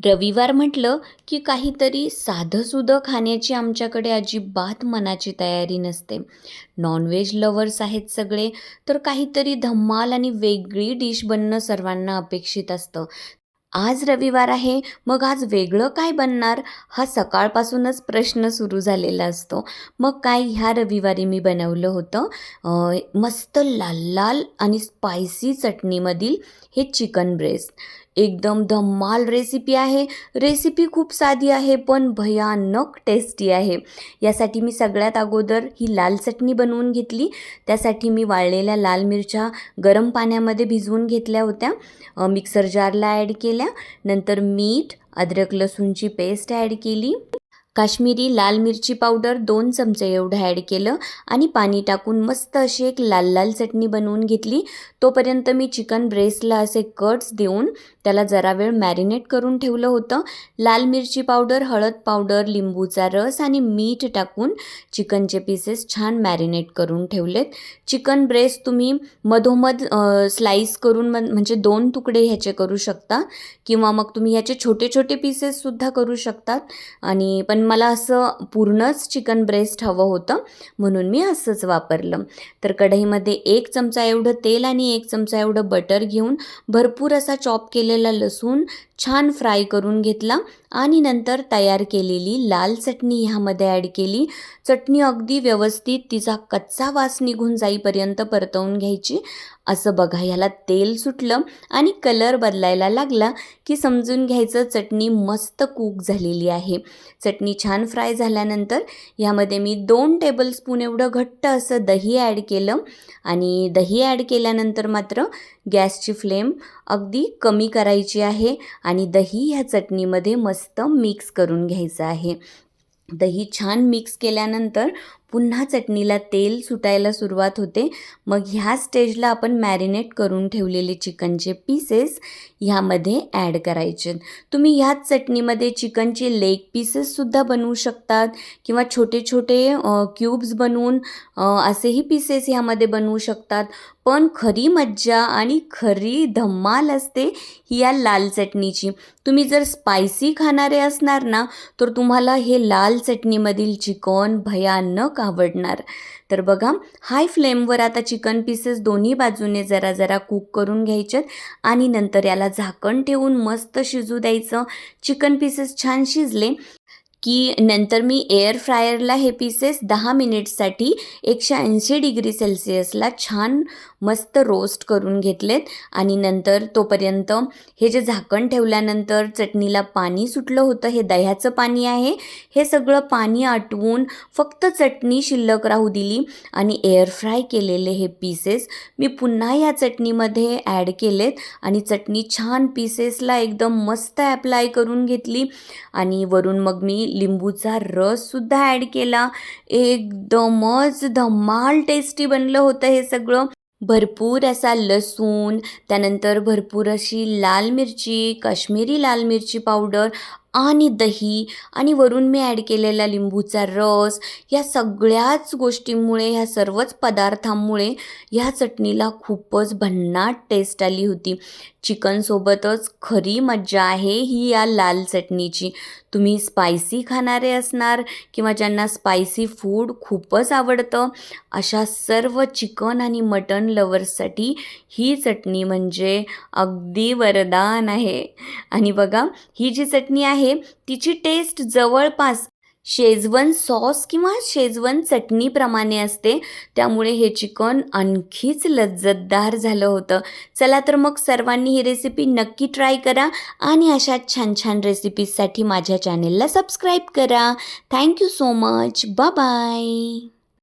रविवार म्हटलं की काहीतरी साधंसुधं खाण्याची आमच्याकडे अजिबात मनाची तयारी नसते. नॉनव्हेज लवर्स आहेत सगळे तर काहीतरी धम्माल आणि वेगळी डिश बनणं सर्वांना अपेक्षित असतं. आज रविवार आहे मग आज वेगळं काय बनणार? हा सकाळपासूनच प्रश्न सुरू झालेला असतो. मग काय ह्या रविवारी मी बनवलं होतं? मस्त लाल लाल आणि स्पायसी चटणीमधील हे चिकन ब्रेस्ट एकदम धम्माल रेसिपी आहे. रेसिपी खूप साधी आहे पण भयानक टेस्टी आहे. यासाठी मी सगळ्यात अगोदर ही लाल चटणी बनवून घेतली. त्यासाठी मी वाळलेल्या लाल मिरच्या गरम पाण्यामध्ये भिजवून घेतल्या होत्या. मिक्सर जारला ॲड केल्या. नंतर मीठ अद्रक लसूणची पेस्ट ॲड केली. काश्मीरी लाल मिरची पावडर दोन चमचे एवढं ॲड केलं आणि पाणी टाकून मस्त अशी एक लाल लाल चटणी बनवून घेतली. तोपर्यंत मी चिकन ब्रेस्टला असे कट्स देऊन त्याला जरा वेळ मॅरिनेट करून ठेवलं होतं. लाल मिरची पावडर हळद पावडर लिंबूचा रस आणि मीठ टाकून चिकनचे पीसेस छान मॅरिनेट करून ठेवलेत. चिकन ब्रेस्ट तुम्ही मधोमध स्लाईस करून म्हणजे दोन तुकडे ह्याचे करू शकता किंवा मग तुम्ही ह्याचे छोटे छोटे पीसेससुद्धा करू शकतात. आणि पण मला असं पूर्णच चिकन ब्रेस्ट हवं होतं म्हणून मी असंच वापरलं. तर कढईमध्ये एक चमचा एवढं तेल आणि एक चमचा एवढं बटर घेऊन भरपूर असा चॉप केलेला लसूण छान फ्राय करून घेतला. आणि नंतर तयार केलेली लाल चटणी ह्यामध्ये ॲड केली. चटणी अगदी व्यवस्थित तिचा कच्चा वास निघून जाईपर्यंत परतवून घ्यायची. असं बघा ह्याला तेल सुटलं आणि कलर बदलायला लागला की समजून घ्यायचं चटणी मस्त कूक झालेली आहे. चटणी छान फ्राय झाल्यानंतर ह्यामध्ये मी दोन टेबलस्पून एवढं घट्ट असं दही ॲड केलं. आणि दही ॲड केल्यानंतर मात्र गॅसची फ्लेम अगदी कमी करायची आहे आणि दही ह्या चटणीमध्ये मस्त मिक्स करून घ्यायचं आहे. दही छान मिक्स केल्यानंतर पुन्हा चटणीला तेल सुटायला सुरुवात होते. मग ह्या स्टेजला आपण मॅरिनेट करून ठेवलेले चिकनचे पीसेस ह्यामध्ये ॲड करायचे. तुम्ही ह्याच चटणीमध्ये चिकनचे लेग पीसेससुद्धा बनवू शकतात किंवा छोटे छोटे क्यूब्स बनवून असेही पीसेस ह्यामध्ये बनवू शकतात. पण खरी मज्जा आणि खरी धम्माल असते ही या लाल चटणीची. तुम्ही जर स्पायसी खाणारे असणार ना तर तुम्हाला हे लाल चटणीमधील चिकन भयानक आवडणार. तर बघा हाय फ्लेमवर आता चिकन पीसेस दोन्ही बाजूने जरा जरा कुक करून घ्यायचेत आणि नंतर याला झाकण ठेवून मस्त शिजू द्यायचं. चिकन पीसेस छान शिजले की नंतर मी एअर फ्रायरला हे पीसेस दहा मिनिट्ससाठी एकशे ऐंशी डिग्री सेल्सिअसला छान मस्त रोस्ट करून घेतलेत. आणि नंतर तोपर्यंत हे जे झाकण ठेवल्यानंतर चटणीला पाणी सुटलं होतं हे दह्याचं पाणी आहे. हे सगळं पाणी आटवून फक्त चटणी शिल्लक राहू दिली आणि एअर फ्राय केलेले हे पीसेस मी पुन्हा या चटणीमध्ये ॲड केलेत. आणि चटणी छान पीसेसला एकदम मस्त ॲप्लाय करून घेतली. आणि वरून मग मी लिंबूचा रससुद्धा ॲड केला. एकदमच धमाल टेस्टी बनलं होतं हे सगळं. भरपूर असा लसूण त्यानंतर भरपूर अशी लाल मिरची काश्मीरी लाल मिरची पावडर आणि दही आणि वरून मी ॲड केलेला लिंबूचा रस या सगळ्याच गोष्टींमुळे ह्या सर्वच पदार्थांमुळे ह्या चटणीला खूपच भन्नाट टेस्ट आली होती. चिकनसोबतच खरी मज्जा आहे ही या लाल चटणीची. तुम्ही स्पायसी खाणारे असणार किंवा ज्यांना स्पायसी फूड खूपच आवडतं अशा सर्व चिकन आणि मटन लवर्ससाठी ही चटणी म्हणजे अगदी वरदान आहे. आणि बघा ही जी चटणी आहे आहे तिची टेस्ट जवळपास शेजवन सॉस किंवा शेजवन चटणीप्रमाणे असते. त्यामुळे हे चिकन आणखीच लज्जतदार झालं होतं. चला तर मग सर्वांनी ही रेसिपी नक्की ट्राय करा आणि अशा छान छान रेसिपीजसाठी माझ्या चॅनेलला सबस्क्राईब करा. Thank you so much bye